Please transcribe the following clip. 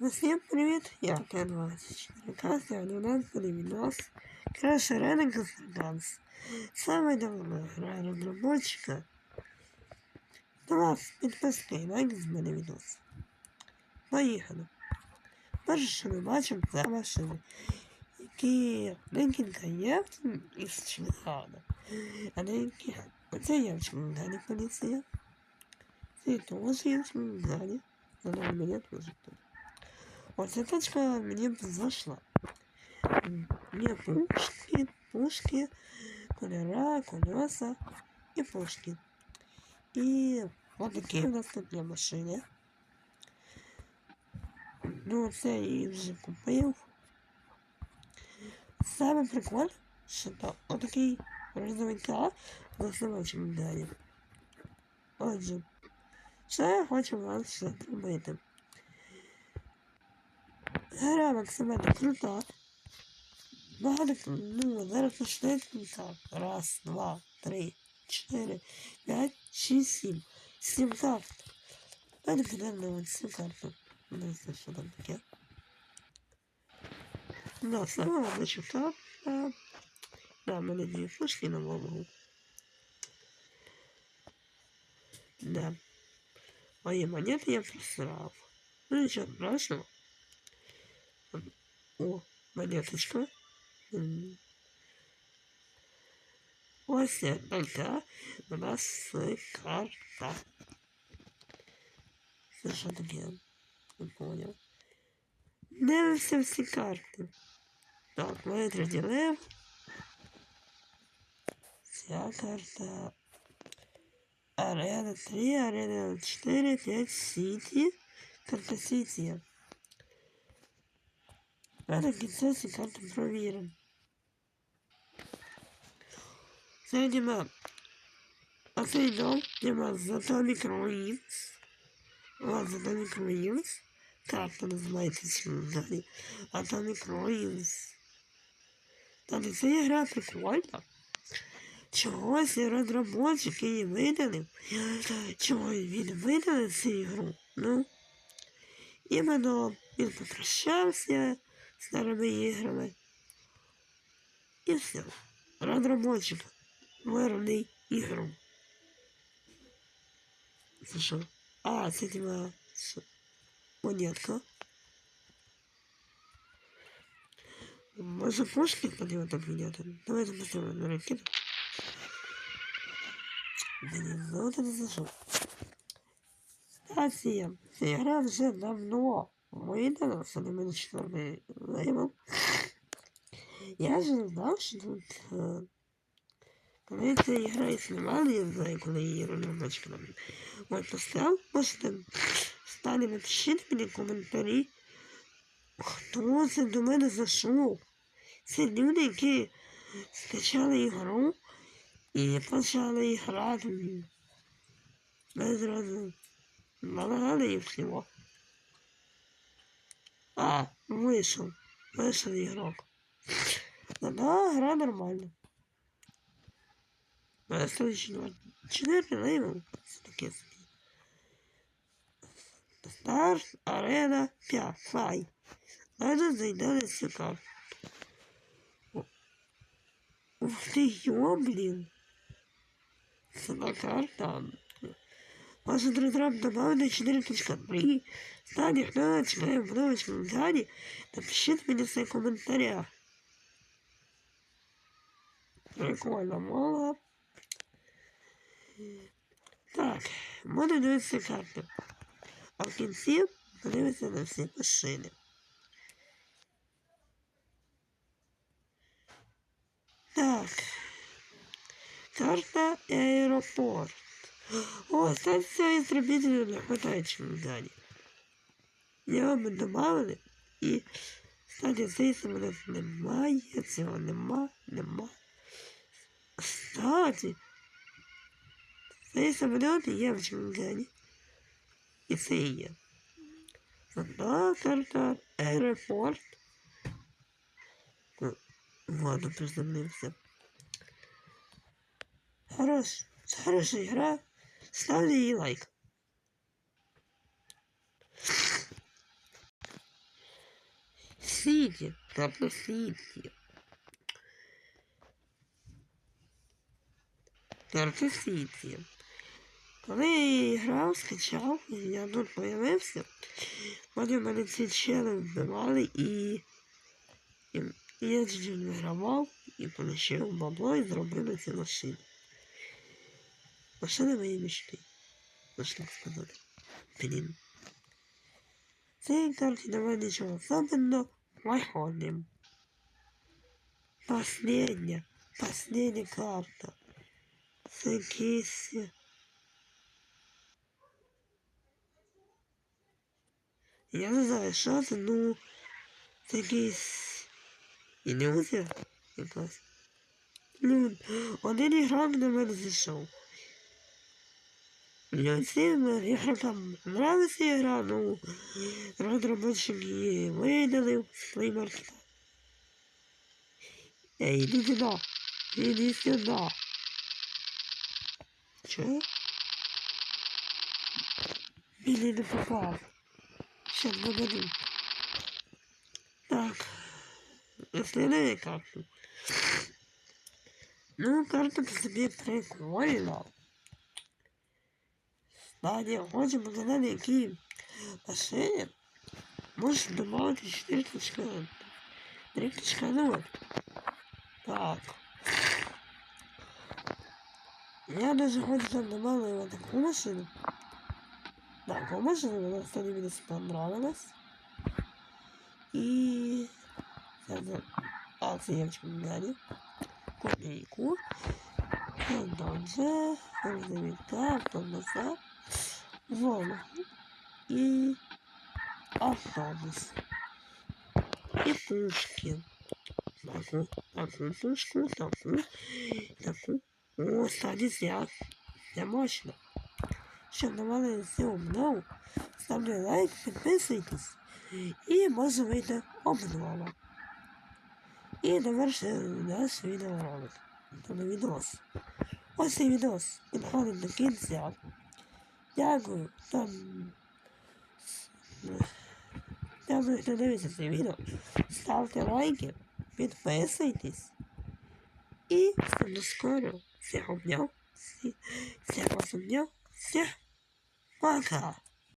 Всім привіт! Я Т-24. Сьогодні у нас відос Crash Arena Constance. Саме давно грає розробочика. До вас підписка і лайк з мене відос. Поїхали. Перше, що ми бачимо, це машини, які декілька є із а деякі оце є в Чемхані поліція. Це теж є в Чемхані, але у мене теж тут. Вот эта точка мне зашла. Мне пушки, пушки, колера, колеса и пушки. И вот такие у нас тут є машини. Ну, це і вже купив. Саме прикольне, що то отакий роздавика на самочому далі. Отже, що я хочу вам ще зробити? Гра максимально крута. Багато, ну, зараз почнеться так. Раз, два, три, чотири, п'ять, шість, сім. Сім карт. Далі підемо цю карту. Не знаю, що там таке. Да, сама одна карта. Да, мене дві фушки на голову. Да. Мої монети я просрав. Ну нічого страшного. О, монеточка. М. Ось така у нас карта. Це що таке? Не понял. Дивимося всі карти. Так, ми розділив. Ця карта. Арена 3, арена 4, 5, Сіті. Карта Сіті. Кінця ці карти провіримо. Це нема. А цей дом нема Atomic Ruins. У вас Atomic Ruins. Карта називається чому далі. Atomic Ruins. Та це гра прикольна. Чогось розробочик її видалив. Чого він видалив цю ігру? Ну, іменно він попрощався старими іграми. І все. Розробочик виробний ігру. Це що? А, це типа що? монетка. Може пушки подивимо так міняти? Давайте поставимо на ракету. Да не, ну это не зашел. Стація. Ця гра вже давно на мене четвертий лейбл. Я ж знав, що тут... Е, коли ця ігра існувала, я знаю, коли її розробочка нам. От постав, можете стали напишіть мені коментарі, хто це до мене зайшов. Це люди, які скачали ігру і почали грати. Ми зразу налагали і всього. А, вышел. Вышел игрок. Да, да, игра нормально. А следующий четвертый лейбл. Все-таки Старт, арена, 5, фай. Надо зайти на цю карту. Ух ты, ё, блин. Сама карта. Ваша разраб добавлена 4.3. Стане, хто чекає в новому коментарі, напишіть мені це в коментарях. Прикольно, мало. Так, можна дивитися карти. А в кінці подивитися на всі машини. Так. Карта аеропорт. О, станція ізробітелю не хватає чим далі. Його добавили і кстати, цей самоліт немає, цього нема, нема. Кстати, цей самоліт є в Чемгані. І це є. Одна карта, аеропорт. Ладно, приземлився. Хорош, хороша гра. Ставлю їй лайк. Сіті. Карта Сіті. Карта Сіті. Коли я грав, скачав, і я тут появився, вони мене ці чели вбивали і, і, я чуть вигравав і полишив бабло і зробив ці машини. Машини мої мечти. Можна так сказати. Блін. Цей карті немає нічого особенного. Виходимо. Последня. Последня карта. Це якийсь... Я не знаю, що це, ну... Якийсь... Ілюзія якась. Ну, один ігрок на мене зійшов. Я Всім, якщо там нравиться игра, ну розробничик її видалив свій Эй, Ей, іди сюди, іди сюди. Че? Или не попал. Сейчас догоним. Так. Следующая карта. Ну, карта по себе прикольная. Прикольная. Далі хочемо показати, які машини можеш додати 4.0. Так. Я даже хочу там добавила таку машину. Таку машину, вона кстати, мені понравилась. И... А, це я в чемодані. Копійку. Дальше. Грузовика, тормоза. Волну. И автобус. И пушки. Таку, таку пушку, таку, таку. О, садись я. Я мощно. Щоб давали все обнову, ставте лайк, підписуйтесь. І може вийти обнова. І довершити наш відеоролик. Тобто відос. Ось цей відос підходить до кінця. Thiago, tá. Tá me entendendo isso, vocês viram? Salve teu like, foi recentes. E se escuro, se reunião, se, se reunião, se. Banca!